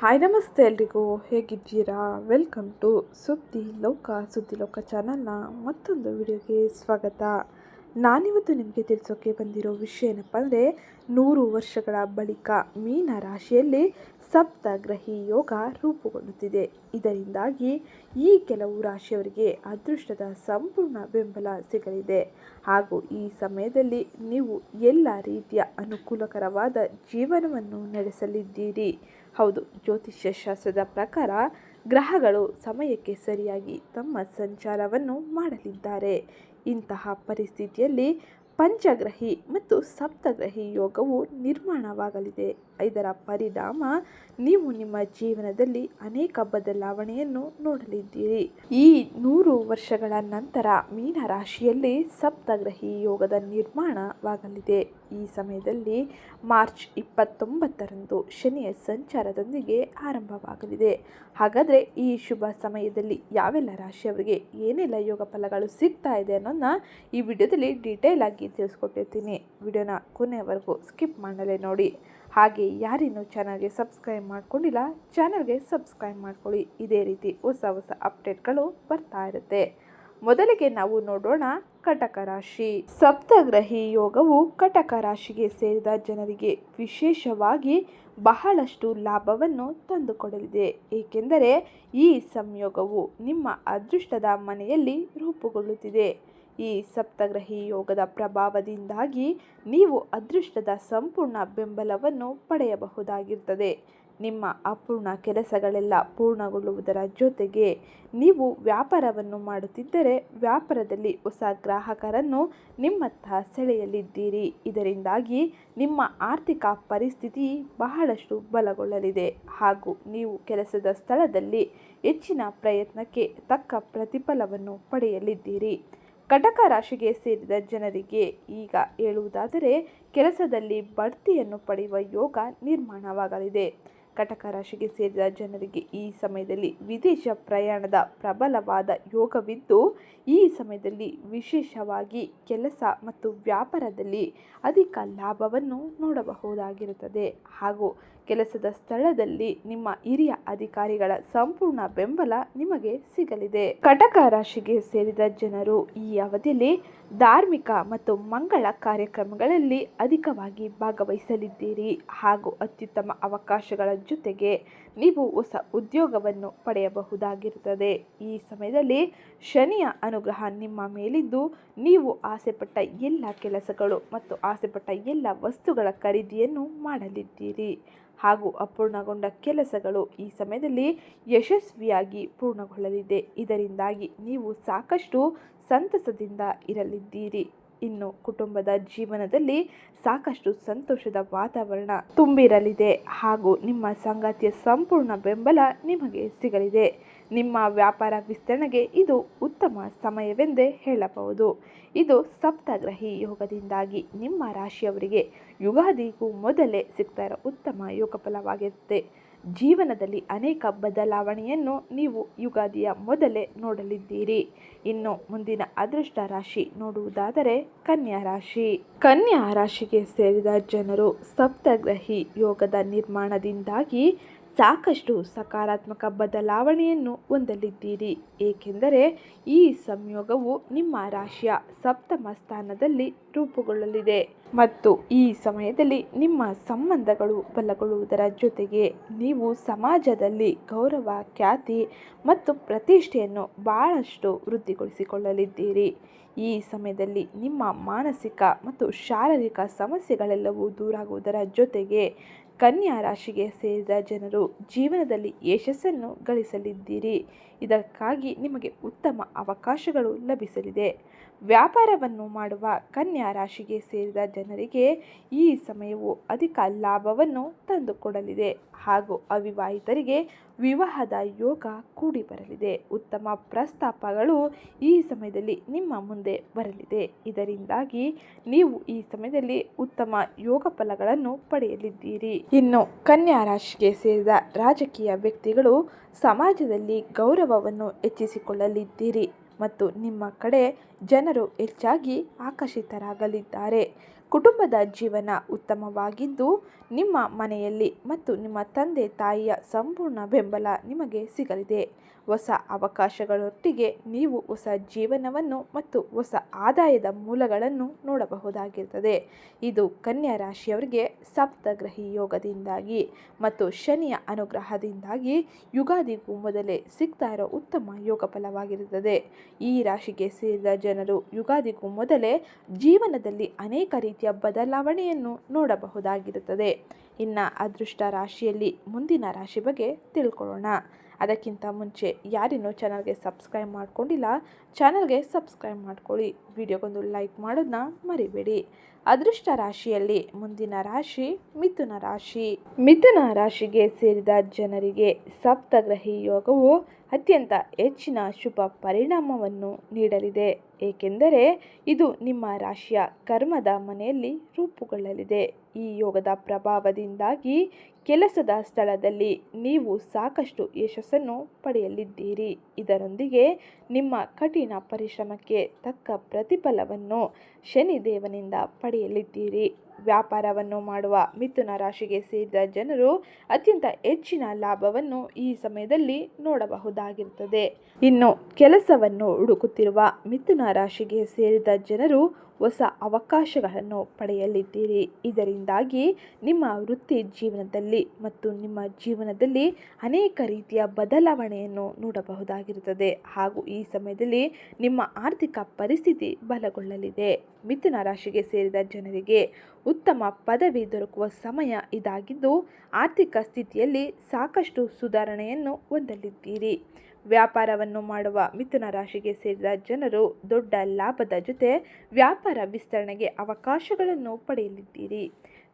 Hi ನಮಸ್ತೆ ಎಲ್ರಿಗೂ. ಹೇಗಿದ್ದೀರಾ? ವೆಲ್ಕಮ್ ಟು ಸುದ್ದಿ ಲೋಕ ಸುದ್ದಿ ಲೋಕ ಚಾನಲ್ನ ಮತ್ತೊಂದು ವಿಡಿಯೋಗೆ ಸ್ವಾಗತ. ನಾನಿವತ್ತು ನಿಮಗೆ ತಿಳಿಸೋಕೆ ಬಂದಿರೋ ವಿಷಯ ಏನಪ್ಪ ಅಂದರೆ, ನೂರು ವರ್ಷಗಳ ಬಳಿಕ ಮೀನ ರಾಶಿಯಲ್ಲಿ ಸಪ್ತಗ್ರಹಿ ಯೋಗ ರೂಪುಗೊಳ್ಳುತ್ತಿದೆ. ಇದರಿಂದಾಗಿ ಈ ಕೆಲವು ರಾಶಿಯವರಿಗೆ ಅದೃಷ್ಟದ ಸಂಪೂರ್ಣ ಬೆಂಬಲ ಸಿಗಲಿದೆ. ಹಾಗೂ ಈ ಸಮಯದಲ್ಲಿ ನೀವು ಎಲ್ಲ ರೀತಿಯ ಅನುಕೂಲಕರವಾದ ಜೀವನವನ್ನು ನಡೆಸಲಿದ್ದೀರಿ. ಹೌದು, ಜ್ಯೋತಿಷ್ಯ ಶಾಸ್ತ್ರದ ಪ್ರಕಾರ ಗ್ರಹಗಳು ಸಮಯಕ್ಕೆ ಸರಿಯಾಗಿ ತಮ್ಮ ಸಂಚಾರವನ್ನು ಮಾಡಲಿದ್ದಾರೆ. ಇಂತಹ ಪರಿಸ್ಥಿತಿಯಲ್ಲಿ ಪಂಚಗ್ರಹಿ ಮತ್ತು ಸಪ್ತಗ್ರಹಿ ಯೋಗವು ನಿರ್ಮಾಣವಾಗಲಿದೆ. ಇದರ ಪರಿಣಾಮ ನೀವು ನಿಮ್ಮ ಜೀವನದಲ್ಲಿ ಅನೇಕ ಬದಲಾವಣೆಯನ್ನು ನೋಡಲಿದ್ದೀರಿ. ಈ ನೂರು ವರ್ಷಗಳ ನಂತರ ಮೀನ ರಾಶಿಯಲ್ಲಿ ಸಪ್ತಗ್ರಹಿ ಯೋಗದ ನಿರ್ಮಾಣವಾಗಲಿದೆ. ಈ ಸಮಯದಲ್ಲಿ ಮಾರ್ಚ್ ಇಪ್ಪತ್ತೊಂಬತ್ತರಂದು ಶನಿಯ ಸಂಚಾರದೊಂದಿಗೆ ಆರಂಭವಾಗಲಿದೆ. ಹಾಗಾದರೆ ಈ ಶುಭ ಸಮಯದಲ್ಲಿ ಯಾವೆಲ್ಲ ರಾಶಿಯವರಿಗೆ ಏನೆಲ್ಲ ಯೋಗ ಫಲಗಳು ಸಿಗ್ತಾ ಇದೆ ಅನ್ನೋದನ್ನ ಈ ವಿಡಿಯೋದಲ್ಲಿ ಡೀಟೇಲ್ ಆಗಿ ತಿಳಿಸ್ಕೊಟ್ಟಿರ್ತೀನಿ. ವಿಡಿಯೋನ ಕೊನೆಯವರೆಗೂ ಸ್ಕಿಪ್ ಮಾಡಲೇ ನೋಡಿ. ಹಾಗೆ ಯಾರಿನ್ನೂ ಚಾನಲ್ಗೆ ಸಬ್ಸ್ಕ್ರೈಬ್ ಮಾಡ್ಕೊಂಡಿಲ್ಲ, ಚಾನಲ್ಗೆ ಸಬ್ಸ್ಕ್ರೈಬ್ ಮಾಡ್ಕೊಳ್ಳಿ. ಇದೇ ರೀತಿ ಹೊಸ ಹೊಸ ಅಪ್ಡೇಟ್ಗಳು ಬರ್ತಾ ಇರುತ್ತೆ. ಮೊದಲಿಗೆ ನಾವು ನೋಡೋಣ ಕಟಕ ರಾಶಿ. ಸಪ್ತಗ್ರಹಿ ಯೋಗವು ಕಟಕ ರಾಶಿಗೆ ಸೇರಿದ ಜನರಿಗೆ ವಿಶೇಷವಾಗಿ ಬಹಳಷ್ಟು ಲಾಭವನ್ನು ತಂದುಕೊಡಲಿದೆ. ಏಕೆಂದರೆ ಈ ಸಂಯೋಗವು ನಿಮ್ಮ ಅದೃಷ್ಟದ ಮನೆಯಲ್ಲಿ ರೂಪುಗೊಳ್ಳುತ್ತಿದೆ. ಈ ಸಪ್ತಗ್ರಹಿ ಯೋಗದ ಪ್ರಭಾವದಿಂದಾಗಿ ನೀವು ಅದೃಷ್ಟದ ಸಂಪೂರ್ಣ ಬೆಂಬಲವನ್ನು ಪಡೆಯಬಹುದಾಗಿರ್ತದೆ ನಿಮ್ಮ ಅಪೂರ್ಣ ಕೆಲಸಗಳೆಲ್ಲ ಪೂರ್ಣಗೊಳ್ಳುವುದರ ಜೊತೆಗೆ ನೀವು ವ್ಯಾಪಾರವನ್ನು ಮಾಡುತ್ತಿದ್ದರೆ ವ್ಯಾಪಾರದಲ್ಲಿ ಹೊಸ ಗ್ರಾಹಕರನ್ನು ನಿಮ್ಮತ್ತ ಸೆಳೆಯಲಿದ್ದೀರಿ. ಇದರಿಂದಾಗಿ ನಿಮ್ಮ ಆರ್ಥಿಕ ಪರಿಸ್ಥಿತಿ ಬಹಳಷ್ಟು ಬಲಗೊಳ್ಳಲಿದೆ. ಹಾಗೂ ನೀವು ಕೆಲಸದ ಸ್ಥಳದಲ್ಲಿ ಹೆಚ್ಚಿನ ಪ್ರಯತ್ನಕ್ಕೆ ತಕ್ಕ ಪ್ರತಿಫಲವನ್ನು ಪಡೆಯಲಿದ್ದೀರಿ. ಕಟಕ ರಾಶಿಗೆ ಸೇರಿದ ಜನರಿಗೆ ಈಗ ಹೇಳುವುದಾದರೆ ಕೆಲಸದಲ್ಲಿ ಬಡ್ತಿಯನ್ನು ಪಡೆಯುವ ಯೋಗ ನಿರ್ಮಾಣವಾಗಲಿದೆ. ಕಟಕ ರಾಶಿಗೆ ಸೇರಿದ ಜನರಿಗೆ ಈ ಸಮಯದಲ್ಲಿ ವಿದೇಶ ಪ್ರಯಾಣದ ಪ್ರಬಲವಾದ ಯೋಗವಿದ್ದು, ಈ ಸಮಯದಲ್ಲಿ ವಿಶೇಷವಾಗಿ ಕೆಲಸ ಮತ್ತು ವ್ಯಾಪಾರದಲ್ಲಿ ಅಧಿಕ ಲಾಭವನ್ನು ನೋಡಬಹುದಾಗಿರುತ್ತದೆ. ಹಾಗೂ ಕೆಲಸದ ಸ್ಥಳದಲ್ಲಿ ನಿಮ್ಮ ಹಿರಿಯ ಅಧಿಕಾರಿಗಳ ಸಂಪೂರ್ಣ ಬೆಂಬಲ ನಿಮಗೆ ಸಿಗಲಿದೆ. ಕಟಕ ರಾಶಿಗೆ ಸೇರಿದ ಜನರು ಈ ಅವಧಿಯಲ್ಲಿ ಧಾರ್ಮಿಕ ಮತ್ತು ಮಂಗಳ ಕಾರ್ಯಕ್ರಮಗಳಲ್ಲಿ ಅಧಿಕವಾಗಿ ಭಾಗವಹಿಸಲಿದ್ದೀರಿ ಹಾಗೂ ಅತ್ಯುತ್ತಮ ಅವಕಾಶಗಳ ಜೊತೆಗೆ ನೀವು ಹೊಸ ಉದ್ಯೋಗವನ್ನು ಪಡೆಯಬಹುದಾಗಿರುತ್ತದೆ. ಈ ಸಮಯದಲ್ಲಿ ಶನಿಯ ಅನುಗ್ರಹ ನಿಮ್ಮ ಮೇಲಿದ್ದು, ನೀವು ಆಸೆಪಟ್ಟ ಎಲ್ಲ ಕೆಲಸಗಳು ಮತ್ತು ಆಸೆಪಟ್ಟ ಎಲ್ಲ ವಸ್ತುಗಳ ಖರೀದಿಯನ್ನು ಮಾಡಲಿದ್ದೀರಿ. ಹಾಗೂ ಅಪೂರ್ಣಗೊಂಡ ಕೆಲಸಗಳು ಈ ಸಮಯದಲ್ಲಿ ಯಶಸ್ವಿಯಾಗಿ ಪೂರ್ಣಗೊಳ್ಳಲಿದೆ. ಇದರಿಂದಾಗಿ ನೀವು ಸಾಕಷ್ಟು ಸಂತಸದಿಂದ ಇರಲಿದ್ದೀರಿ. ಇನ್ನು ಕುಟುಂಬದ ಜೀವನದಲ್ಲಿ ಸಾಕಷ್ಟು ಸಂತೋಷದ ವಾತಾವರಣ ತುಂಬಿರಲಿದೆ ಹಾಗೂ ನಿಮ್ಮ ಸಂಗಾತಿಯ ಸಂಪೂರ್ಣ ಬೆಂಬಲ ನಿಮಗೆ ಸಿಗಲಿದೆ. ನಿಮ್ಮ ವ್ಯಾಪಾರ ವಿಸ್ತರಣೆಗೆ ಇದು ಉತ್ತಮ ಸಮಯವೆಂದೇ ಹೇಳಬಹುದು. ಇದು ಸಪ್ತಗ್ರಹಿ ಯೋಗದಿಂದಾಗಿ ನಿಮ್ಮ ರಾಶಿಯವರಿಗೆ ಯುಗಾದಿಗೂ ಮೊದಲೇ ಸಿಗ್ತಾ ಉತ್ತಮ ಯೋಗ ಫಲವಾಗಿರುತ್ತೆ ಜೀವನದಲ್ಲಿ ಅನೇಕ ಬದಲಾವಣೆಯನ್ನು ನೀವು ಯುಗಾದಿಯ ಮೊದಲೇ ನೋಡಲಿದ್ದೀರಿ. ಇನ್ನು ಮುಂದಿನ ಅದೃಷ್ಟ ರಾಶಿ ನೋಡುವುದಾದರೆ ಕನ್ಯಾ ರಾಶಿ. ಕನ್ಯಾ ರಾಶಿಗೆ ಸೇರಿದ ಜನರು ಸಪ್ತಗ್ರಹಿ ಯೋಗದ ನಿರ್ಮಾಣದಿಂದಾಗಿ ಸಾಕಷ್ಟು ಸಕಾರಾತ್ಮಕ ಬದಲಾವಣೆಯನ್ನು ಹೊಂದಲಿದ್ದೀರಿ. ಏಕೆಂದರೆ ಈ ಸಂಯೋಗವು ನಿಮ್ಮ ರಾಶಿಯ ಸಪ್ತಮ ಸ್ಥಾನದಲ್ಲಿ ರೂಪುಗೊಳ್ಳಲಿದೆ. ಮತ್ತು ಈ ಸಮಯದಲ್ಲಿ ನಿಮ್ಮ ಸಂಬಂಧಗಳು ಬಲಗೊಳ್ಳುವುದರ ಜೊತೆಗೆ ನೀವು ಸಮಾಜದಲ್ಲಿ ಗೌರವ, ಖ್ಯಾತಿ ಮತ್ತು ಪ್ರತಿಷ್ಠೆಯನ್ನು ಬಹಳಷ್ಟು ವೃದ್ಧಿಗೊಳಿಸಿಕೊಳ್ಳಲಿದ್ದೀರಿ. ಈ ಸಮಯದಲ್ಲಿ ನಿಮ್ಮ ಮಾನಸಿಕ ಮತ್ತು ಶಾರೀರಿಕ ಸಮಸ್ಯೆಗಳೆಲ್ಲವೂ ದೂರಾಗುವುದರ ಜೊತೆಗೆ ಕನ್ಯಾ ರಾಶಿಗೆ ಸೇರಿದ ಜನರು ಜೀವನದಲ್ಲಿ ಯಶಸ್ಸನ್ನು ಗಳಿಸಲಿದ್ದೀರಿ. ಇದಕ್ಕಾಗಿ ನಿಮಗೆ ಉತ್ತಮ ಅವಕಾಶಗಳು ಲಭಿಸಲಿದೆ. ವ್ಯಾಪಾರವನ್ನು ಮಾಡುವ ಕನ್ಯಾ ರಾಶಿಗೆ ಸೇರಿದ ಜನರಿಗೆ ಈ ಸಮಯವು ಅಧಿಕ ಲಾಭವನ್ನು ತಂದುಕೊಡಲಿದೆ. ಹಾಗೂ ಅವಿವಾಹಿತರಿಗೆ ವಿವಾಹದ ಯೋಗ ಕೂಡಿ ಬರಲಿದೆ ಉತ್ತಮ ಪ್ರಸ್ತಾಪಗಳು ಈ ಸಮಯದಲ್ಲಿ ನಿಮ್ಮ ಮುಂದೆ ಬರಲಿದೆ. ಇದರಿಂದಾಗಿ ನೀವು ಈ ಸಮಯದಲ್ಲಿ ಉತ್ತಮ ಯೋಗ ಫಲಗಳನ್ನು ಪಡೆಯಲಿದ್ದೀರಿ. ಇನ್ನು ಕನ್ಯಾ ರಾಶಿಗೆ ಸೇರಿದ ರಾಜಕೀಯ ವ್ಯಕ್ತಿಗಳು ಸಮಾಜದಲ್ಲಿ ಗೌರವವನ್ನು ಹೆಚ್ಚಿಸಿಕೊಳ್ಳಲಿದ್ದೀರಿ ಮತ್ತು ನಿಮ್ಮ ಕಡೆ ಜನರು ಹೆಚ್ಚಾಗಿ ಆಕರ್ಷಿತರಾಗಲಿದ್ದಾರೆ. ಕುಟುಂಬದ ಜೀವನ ಉತ್ತಮವಾಗಿದ್ದು, ನಿಮ್ಮ ಮನೆಯಲ್ಲಿ ಮತ್ತು ನಿಮ್ಮ ತಂದೆ ತಾಯಿಯ ಸಂಪೂರ್ಣ ಬೆಂಬಲ ನಿಮಗೆ ಸಿಗಲಿದೆ. ಹೊಸ ಅವಕಾಶಗಳೊಟ್ಟಿಗೆ ನೀವು ಹೊಸ ಜೀವನವನ್ನು ಮತ್ತು ಹೊಸ ಆದಾಯದ ಮೂಲಗಳನ್ನು ನೋಡಬಹುದಾಗಿರ್ತದೆ ಇದು ಕನ್ಯಾ ರಾಶಿಯವರಿಗೆ ಸಪ್ತಗ್ರಹಿ ಯೋಗದಿಂದಾಗಿ ಮತ್ತು ಶನಿಯ ಅನುಗ್ರಹದಿಂದಾಗಿ ಯುಗಾದಿಗೂ ಮೊದಲೇ ಸಿಗ್ತಾ ಇರೋ ಉತ್ತಮ ಯೋಗ ಫಲವಾಗಿರುತ್ತದೆ. ಈ ರಾಶಿಗೆ ಸೇರಿದ ಜನರು ಯುಗಾದಿಗೂ ಮೊದಲೇ ಜೀವನದಲ್ಲಿ ಅನೇಕ ರೀತಿಯ ಬದಲಾವಣೆಯನ್ನು ನೋಡಬಹುದಾಗಿರುತ್ತದೆ. ಇನ್ನು ಅದೃಷ್ಟ ರಾಶಿಯಲ್ಲಿ ಮುಂದಿನ ರಾಶಿ ಬಗ್ಗೆ ತಿಳ್ಕೊಳ್ಳೋಣ. ಅದಕ್ಕಿಂತ ಮುಂಚೆ ಯಾರಿನ್ನೂ ಚಾನಲ್ಗೆ ಸಬ್ಸ್ಕ್ರೈಬ್ ಮಾಡ್ಕೊಂಡಿಲ್ಲ ಚಾನಲ್ಗೆ ಸಬ್ಸ್ಕ್ರೈಬ್ ಮಾಡ್ಕೊಳ್ಳಿ. ವಿಡಿಯೋಗೊಂದು ಲೈಕ್ ಮಾಡೋದನ್ನ ಮರಿಬೇಡಿ. ಅದೃಷ್ಟ ರಾಶಿಯಲ್ಲಿ ಮುಂದಿನ ರಾಶಿ ಮಿಥುನ ರಾಶಿ. ಮಿಥುನ ರಾಶಿಗೆ ಸೇರಿದ ಜನರಿಗೆ ಸಪ್ತಗ್ರಹಿ ಯೋಗವು ಅತ್ಯಂತ ಹೆಚ್ಚಿನ ಶುಭ ಪರಿಣಾಮವನ್ನು ನೀಡಲಿದೆ. ಏಕೆಂದರೆ ಇದು ನಿಮ್ಮ ರಾಶಿಯ ಕರ್ಮದ ಮನೆಯಲ್ಲಿ ರೂಪುಗೊಳ್ಳಲಿದೆ. ಈ ಯೋಗದ ಪ್ರಭಾವದಿಂದಾಗಿ ಕೆಲಸದ ಸ್ಥಳದಲ್ಲಿ ನೀವು ಸಾಕಷ್ಟು ಯಶಸ್ಸನ್ನು ಪಡೆಯಲಿದ್ದೀರಿ. ಇದರೊಂದಿಗೆ ನಿಮ್ಮ ಕಠಿಣ ಪರಿಶ್ರಮಕ್ಕೆ ತಕ್ಕ ಪ್ರತಿಫಲವನ್ನು ಶನಿದೇವನಿಂದ ಪಡೆಯಲಿದ್ದೀರಿ ಅಂಗಡಿಯಲ್ಲಿದ್ದೀರಿ ವ್ಯಾಪಾರವನ್ನು ಮಾಡುವ ಮಿಥುನ ರಾಶಿಗೆ ಸೇರಿದ ಜನರು ಅತ್ಯಂತ ಹೆಚ್ಚಿನ ಲಾಭವನ್ನು ಈ ಸಮಯದಲ್ಲಿ ನೋಡಬಹುದಾಗಿರುತ್ತದೆ. ಇನ್ನು ಕೆಲಸವನ್ನು ಹುಡುಕುತ್ತಿರುವ ಮಿಥುನ ರಾಶಿಗೆ ಸೇರಿದ ಜನರು ಹೊಸ ಅವಕಾಶಗಳನ್ನು ಪಡೆಯಲಿದ್ದೀರಿ. ಇದರಿಂದಾಗಿ ನಿಮ್ಮ ವೃತ್ತಿ ಜೀವನದಲ್ಲಿ ಮತ್ತು ನಿಮ್ಮ ಜೀವನದಲ್ಲಿ ಅನೇಕ ರೀತಿಯ ಬದಲಾವಣೆಯನ್ನು ನೋಡಬಹುದಾಗಿರುತ್ತದೆ ಹಾಗೂ ಈ ಸಮಯದಲ್ಲಿ ನಿಮ್ಮ ಆರ್ಥಿಕ ಪರಿಸ್ಥಿತಿ ಬಲಗೊಳ್ಳಲಿದೆ. ಮಿಥುನ ರಾಶಿಗೆ ಸೇರಿದ ಜನರಿಗೆ ಉತ್ತಮ ಪದವಿ ದೊರಕುವ ಸಮಯ ಇದಾಗಿದ್ದು, ಆರ್ಥಿಕ ಸ್ಥಿತಿಯಲ್ಲಿ ಸಾಕಷ್ಟು ಸುಧಾರಣೆಯನ್ನು ಹೊಂದಲಿದ್ದೀರಿ. ವ್ಯಾಪಾರವನ್ನು ಮಾಡುವ ಮಿಥುನ ರಾಶಿಗೆ ಸೇರಿದ ಜನರು ದೊಡ್ಡ ಲಾಭದ ಜೊತೆ ವ್ಯಾಪಾರ ವಿಸ್ತರಣೆಗೆ ಅವಕಾಶಗಳನ್ನು ಪಡೆಯಲಿದ್ದೀರಿ.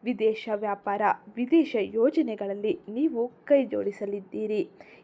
ವಿದೇಶ ವ್ಯಾಪಾರ, ವಿದೇಶ ಯೋಜನೆಗಳಲ್ಲಿ ನೀವು ಕೈ ಜೋಡಿಸಲಿದ್ದೀರಿ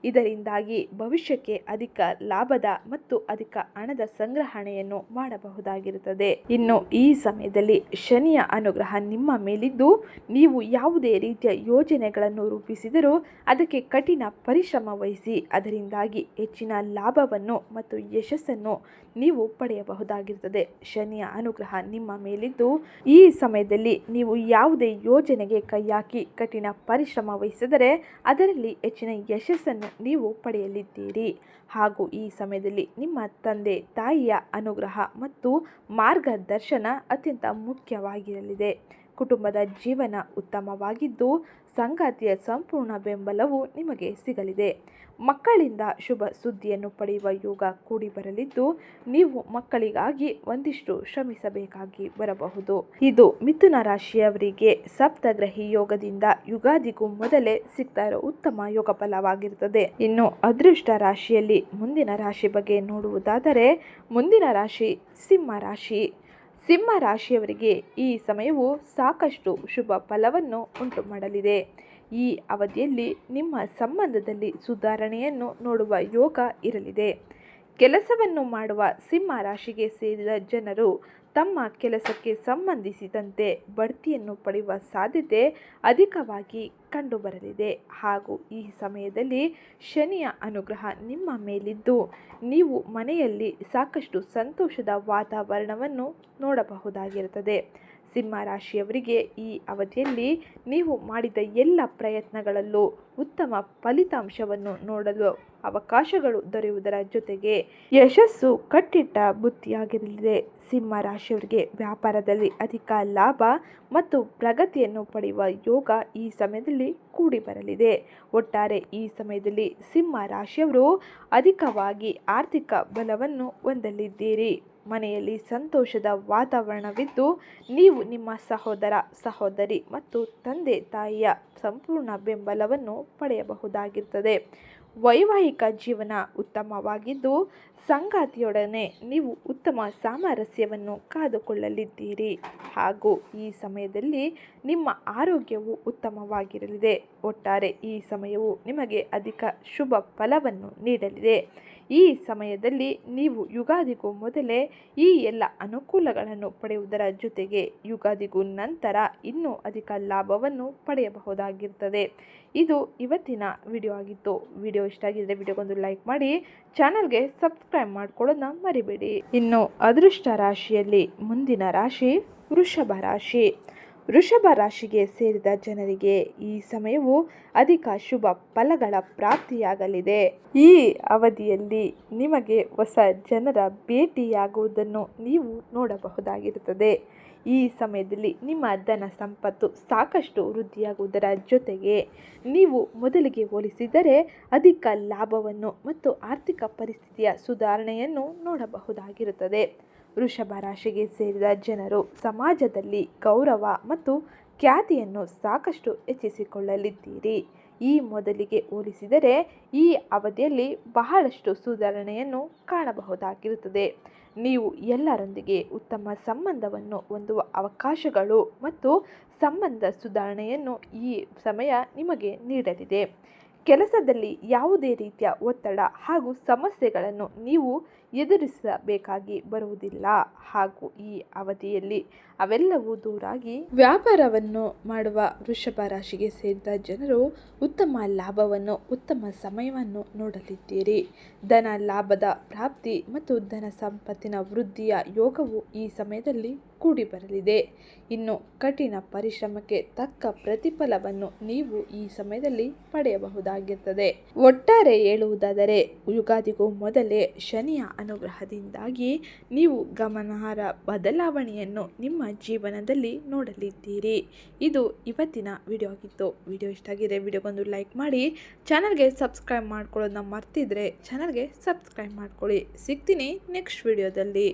ಇದರಿಂದಾಗಿ ಭವಿಷ್ಯಕ್ಕೆ ಅಧಿಕ ಲಾಭದ ಮತ್ತು ಅಧಿಕ ಹಣದ ಸಂಗ್ರಹಣೆಯನ್ನು ಮಾಡಬಹುದಾಗಿರುತ್ತದೆ. ಇನ್ನು ಈ ಸಮಯದಲ್ಲಿ ಶನಿಯ ಅನುಗ್ರಹ ನಿಮ್ಮ ಮೇಲಿದ್ದು, ನೀವು ಯಾವುದೇ ರೀತಿಯ ಯೋಜನೆಗಳನ್ನು ರೂಪಿಸಿದರೂ ಅದಕ್ಕೆ ಕಠಿಣ ಪರಿಶ್ರಮ ವಹಿಸಿ, ಅದರಿಂದಾಗಿ ಹೆಚ್ಚಿನ ಲಾಭವನ್ನು ಮತ್ತು ಯಶಸ್ಸನ್ನು ನೀವು ಪಡೆಯಬಹುದಾಗಿರುತ್ತದೆ. ಶನಿಯ ಅನುಗ್ರಹ ನಿಮ್ಮ ಮೇಲಿದ್ದು, ಈ ಸಮಯದಲ್ಲಿ ನೀವು ಯಾವುದೇ ಯೋಜನೆಗೆ ಕೈಯಾಕಿ ಕಠಿಣ ಪರಿಶ್ರಮ ವಹಿಸಿದರೆ ಅದರಲ್ಲಿ ಹೆಚ್ಚಿನ ಯಶಸ್ಸನ್ನು ನೀವು ಪಡೆಯಲಿದ್ದೀರಿ. ಹಾಗೂ ಈ ಸಮಯದಲ್ಲಿ ನಿಮ್ಮ ತಂದೆ, ತಾಯಿಯ ಅನುಗ್ರಹ ಮತ್ತು ಮಾರ್ಗದರ್ಶನ ಅತ್ಯಂತ ಮುಖ್ಯವಾಗಿರಲಿದೆ. ಕುಟುಂಬದ ಜೀವನ ಉತ್ತಮವಾಗಿದ್ದು ಸಂಗಾತಿಯ ಸಂಪೂರ್ಣ ಬೆಂಬಲವು ನಿಮಗೆ ಸಿಗಲಿದೆ. ಮಕ್ಕಳಿಂದ ಶುಭ ಸುದ್ದಿಯನ್ನು ಪಡೆಯುವ ಯೋಗ ಕೂಡಿ ಬರಲಿದ್ದು, ನೀವು ಮಕ್ಕಳಿಗಾಗಿ ಒಂದಿಷ್ಟು ಶ್ರಮಿಸಬೇಕಾಗಿ ಬರಬಹುದು. ಇದು ಮಿಥುನ ರಾಶಿಯವರಿಗೆ ಸಪ್ತಗ್ರಹಿ ಯೋಗದಿಂದ ಯುಗಾದಿಗೂ ಮೊದಲೇ ಸಿಗ್ತಾ ಇರೋ ಉತ್ತಮ ಯೋಗ ಫಲವಾಗಿರುತ್ತದೆ. ಇನ್ನು ಅದೃಷ್ಟ ರಾಶಿಯಲ್ಲಿ ಮುಂದಿನ ರಾಶಿ ಬಗ್ಗೆ ನೋಡುವುದಾದರೆ, ಮುಂದಿನ ರಾಶಿ ಸಿಂಹ ರಾಶಿ. ಸಿಂಹ ರಾಶಿಯವರಿಗೆ ಈ ಸಮಯವು ಸಾಕಷ್ಟು ಶುಭ ಫಲವನ್ನು ಉಂಟು ಮಾಡಲಿದೆ ಈ ಅವಧಿಯಲ್ಲಿ ನಿಮ್ಮ ಸಂಬಂಧದಲ್ಲಿ ಸುಧಾರಣೆಯನ್ನು ನೋಡುವ ಯೋಗ ಇರಲಿದೆ. ಕೆಲಸವನ್ನು ಮಾಡುವ ಸಿಂಹ ರಾಶಿಗೆ ಸೇರಿದ ಜನರು ತಮ್ಮ ಕೆಲಸಕ್ಕೆ ಸಂಬಂಧಿಸಿದಂತೆ ಬಡ್ತಿಯನ್ನು ಪಡೆಯುವ ಸಾಧ್ಯತೆ ಅಧಿಕವಾಗಿ ಕಂಡುಬರಲಿದೆ. ಹಾಗೂ ಈ ಸಮಯದಲ್ಲಿ ಶನಿಯ ಅನುಗ್ರಹ ನಿಮ್ಮ ಮೇಲಿದ್ದು, ನೀವು ಮನೆಯಲ್ಲಿ ಸಾಕಷ್ಟು ಸಂತೋಷದ ವಾತಾವರಣವನ್ನು ನೋಡಬಹುದಾಗಿರುತ್ತದೆ. ಸಿಂಹ ರಾಶಿಯವರಿಗೆ ಈ ಅವಧಿಯಲ್ಲಿ ನೀವು ಮಾಡಿದ ಎಲ್ಲ ಪ್ರಯತ್ನಗಳಲ್ಲೂ ಉತ್ತಮ ಫಲಿತಾಂಶವನ್ನು ನೋಡಲು ಅವಕಾಶಗಳು ದೊರೆಯುವುದರ ಜೊತೆಗೆ ಯಶಸ್ಸು ಕಟ್ಟಿಟ್ಟ ಬುತ್ತಿಯಾಗಿರಲಿದೆ ಸಿಂಹ ರಾಶಿಯವರಿಗೆ ವ್ಯಾಪಾರದಲ್ಲಿ ಅಧಿಕ ಲಾಭ ಮತ್ತು ಪ್ರಗತಿಯನ್ನು ಪಡೆಯುವ ಯೋಗ ಈ ಸಮಯದಲ್ಲಿ ಕೂಡಿ ಬರಲಿದೆ. ಒಟ್ಟಾರೆ ಈ ಸಮಯದಲ್ಲಿ ಸಿಂಹ ರಾಶಿಯವರು ಅಧಿಕವಾಗಿ ಆರ್ಥಿಕ ಬಲವನ್ನು ಹೊಂದಲಿದ್ದೀರಿ. ಮನೆಯಲ್ಲಿ ಸಂತೋಷದ ವಾತಾವರಣವಿದ್ದು ನೀವು ನಿಮ್ಮ ಸಹೋದರ ಸಹೋದರಿ ಮತ್ತು ತಂದೆ ತಾಯಿಯ ಸಂಪೂರ್ಣ ಬೆಂಬಲವನ್ನು ಪಡೆಯಬಹುದಾಗಿರುತ್ತದೆ. ವೈವಾಹಿಕ ಜೀವನ ಉತ್ತಮವಾಗಿದ್ದು, ಸಂಗಾತಿಯೊಡನೆ ನೀವು ಉತ್ತಮ ಸಾಮರಸ್ಯವನ್ನು ಕಾದುಕೊಳ್ಳಲಿದ್ದೀರಿ. ಹಾಗೂ ಈ ಸಮಯದಲ್ಲಿ ನಿಮ್ಮ ಆರೋಗ್ಯವು ಉತ್ತಮವಾಗಿರಲಿದೆ. ಒಟ್ಟಾರೆ ಈ ಸಮಯವು ನಿಮಗೆ ಅಧಿಕ ಶುಭ ಫಲವನ್ನು ನೀಡಲಿದೆ. ಈ ಸಮಯದಲ್ಲಿ ನೀವು ಯುಗಾದಿಗೂ ಮೊದಲೇ ಈ ಎಲ್ಲ ಅನುಕೂಲಗಳನ್ನು ಪಡೆಯುವುದರ ಜೊತೆಗೆ ಯುಗಾದಿಗೂ ನಂತರ ಇನ್ನೂ ಅಧಿಕ ಲಾಭವನ್ನು ಪಡೆಯಬಹುದಾಗಿರ್ತದೆ ಇದು ಇವತ್ತಿನ ವಿಡಿಯೋ ಆಗಿತ್ತು. ವಿಡಿಯೋ ಇಷ್ಟ ಆಗಿದ್ದರೆ ವಿಡಿಯೋಗೊಂದು ಲೈಕ್ ಮಾಡಿ, ಚಾನಲ್ಗೆ ಸಬ್ಸ್ಕ್ರೈಬ್ ಮಾಡ್ಕೊಳ್ಳೋದನ್ನ ಮರಿಬೇಡಿ. ಇನ್ನು ಅದೃಷ್ಟ ರಾಶಿಯಲ್ಲಿ ಮುಂದಿನ ರಾಶಿ ವೃಷಭ ರಾಶಿ. ವೃಷಭ ರಾಶಿಗೆ ಸೇರಿದ ಜನರಿಗೆ ಈ ಸಮಯವು ಅಧಿಕ ಶುಭ ಫಲಗಳ ಪ್ರಾಪ್ತಿಯಾಗಲಿದೆ. ಈ ಅವಧಿಯಲ್ಲಿ ನಿಮಗೆ ಹೊಸ ಜನರ ಭೇಟಿಯಾಗುವುದನ್ನು ನೀವು ನೋಡಬಹುದಾಗಿರುತ್ತದೆ. ಈ ಸಮಯದಲ್ಲಿ ನಿಮ್ಮ ಧನ ಸಂಪತ್ತು ಸಾಕಷ್ಟು ವೃದ್ಧಿಯಾಗುವುದರ ಜೊತೆಗೆ ನೀವು ಮೊದಲಿಗೆ ಹೋಲಿಸಿದರೆ ಅಧಿಕ ಲಾಭವನ್ನು ಮತ್ತು ಆರ್ಥಿಕ ಪರಿಸ್ಥಿತಿಯ ಸುಧಾರಣೆಯನ್ನು ನೋಡಬಹುದಾಗಿರುತ್ತದೆ. ವೃಷಭ ರಾಶಿಗೆ ಸೇರಿದ ಜನರು ಸಮಾಜದಲ್ಲಿ ಗೌರವ ಮತ್ತು ಖ್ಯಾತಿಯನ್ನು ಸಾಕಷ್ಟು ಹೆಚ್ಚಿಸಿಕೊಳ್ಳಲಿದ್ದೀರಿ. ಈ ಮೊದಲಿಗೆ ಹೋಲಿಸಿದರೆ ಈ ಅವಧಿಯಲ್ಲಿ ಬಹಳಷ್ಟು ಸುಧಾರಣೆಯನ್ನು ಕಾಣಬಹುದಾಗಿರುತ್ತದೆ. ನೀವು ಎಲ್ಲರೊಂದಿಗೆ ಉತ್ತಮ ಸಂಬಂಧವನ್ನು ಹೊಂದುವ ಅವಕಾಶಗಳು ಮತ್ತು ಸಂಬಂಧ ಸುಧಾರಣೆಯನ್ನು ಈ ಸಮಯ ನಿಮಗೆ ನೀಡಲಿದೆ. ಕೆಲಸದಲ್ಲಿ ಯಾವುದೇ ರೀತಿಯ ಒತ್ತಡ ಹಾಗೂ ಸಮಸ್ಯೆಗಳನ್ನು ನೀವು ಎದುರಿಸಬೇಕಾಗಿ ಬರುವುದಿಲ್ಲ. ಹಾಗೂ ಈ ಅವಧಿಯಲ್ಲಿ ಅವೆಲ್ಲವೂ ದೂರಾಗಿ ವ್ಯಾಪಾರವನ್ನು ಮಾಡುವ ವೃಷಭ ರಾಶಿಗೆ ಸೇರಿದ ಜನರು ಉತ್ತಮ ಲಾಭವನ್ನು, ಉತ್ತಮ ಸಮಯವನ್ನು ನೋಡಲಿದ್ದೀರಿ. ಧನ ಲಾಭದ ಪ್ರಾಪ್ತಿ ಮತ್ತು ಧನ ಸಂಪತ್ತಿನ ವೃದ್ಧಿಯ ಯೋಗವು ಈ ಸಮಯದಲ್ಲಿ ಕೂಡಿ ಬರಲಿದೆ ಇನ್ನು ಕಠಿಣ ಪರಿಶ್ರಮಕ್ಕೆ ತಕ್ಕ ಪ್ರತಿಫಲವನ್ನು ನೀವು ಈ ಸಮಯದಲ್ಲಿ ಪಡೆಯಬಹುದಾಗಿರುತ್ತದೆ. ಒಟ್ಟಾರೆ ಹೇಳುವುದಾದರೆ, ಯುಗಾದಿಗೂ ಮೊದಲೇ ಶನಿಯ ಅನುಗ್ರಹದಿಂದಾಗಿ ನೀವು ಗಮನಾರ್ಹ ಬದಲಾವಣೆಯನ್ನು ನಿಮ್ಮ ಜೀವನದಲ್ಲಿ ನೋಡಲಿದ್ದೀರಿ. ಇದು ಇವತ್ತಿನ ವಿಡಿಯೋ ಆಗಿತ್ತು ವಿಡಿಯೋ ಇಷ್ಟ ಆಗಿದೆ ವಿಡಿಯೋಗೊಂದು ಲೈಕ್ ಮಾಡಿ. ಚಾನಲ್ಗೆ ಸಬ್ಸ್ಕ್ರೈಬ್ ಮಾಡ್ಕೊಳ್ಳೋದನ್ನ ಮರ್ತಿದ್ರೆ ಚಾನಲ್ಗೆ ಸಬ್ಸ್ಕ್ರೈಬ್ ಮಾಡ್ಕೊಳ್ಳಿ. ಸಿಗ್ತೀನಿ ನೆಕ್ಸ್ಟ್ ವಿಡಿಯೋದಲ್ಲಿ.